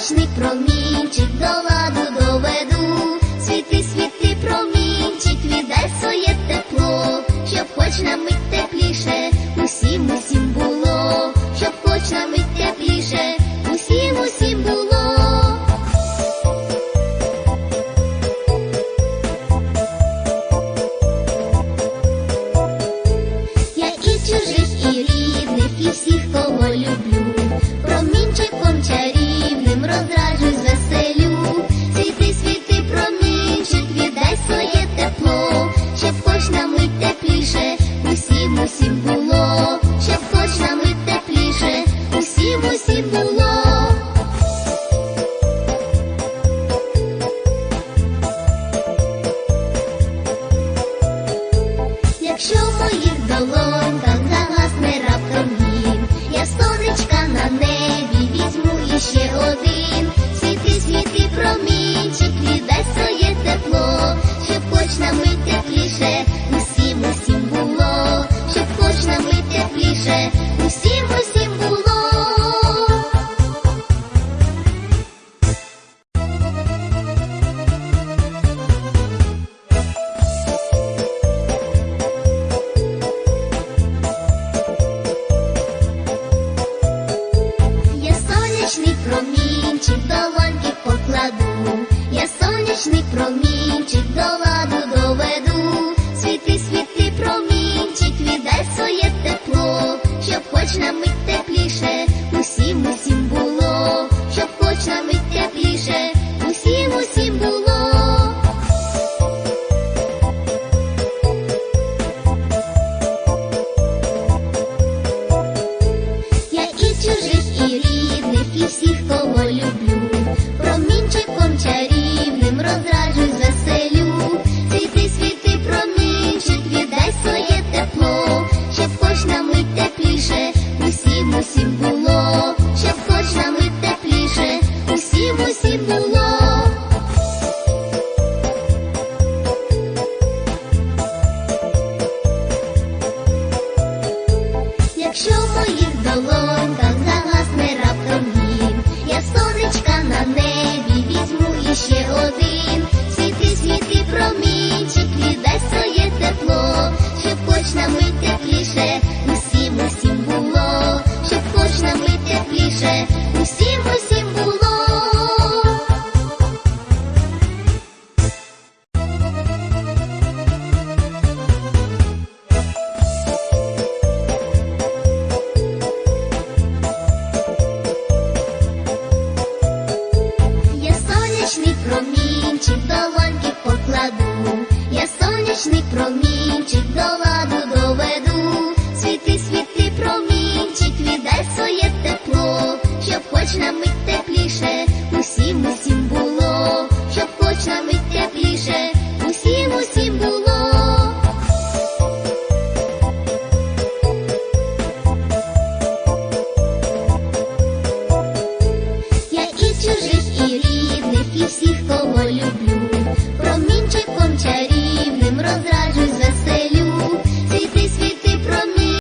сонячний промінчик до ладу усім було. Якщо в моїх долоньках загасне раптом гін, я сонечка на небі візьму іще один. Світи, світи, промінчик, віддай тепло, щоб хоч на усім, усім було, щоб хоч на мить тепліше, усім промінчик долоньки покладу, я сонячний промінчик в моїх долоньках загасне раптом я сонечка на небі візьму іще один. Світи, світи, промінчик, віддай тепло, щоб хоч на мить тепліше, усім, усім було, щоб хоч нам мить тепліше, усім, Chami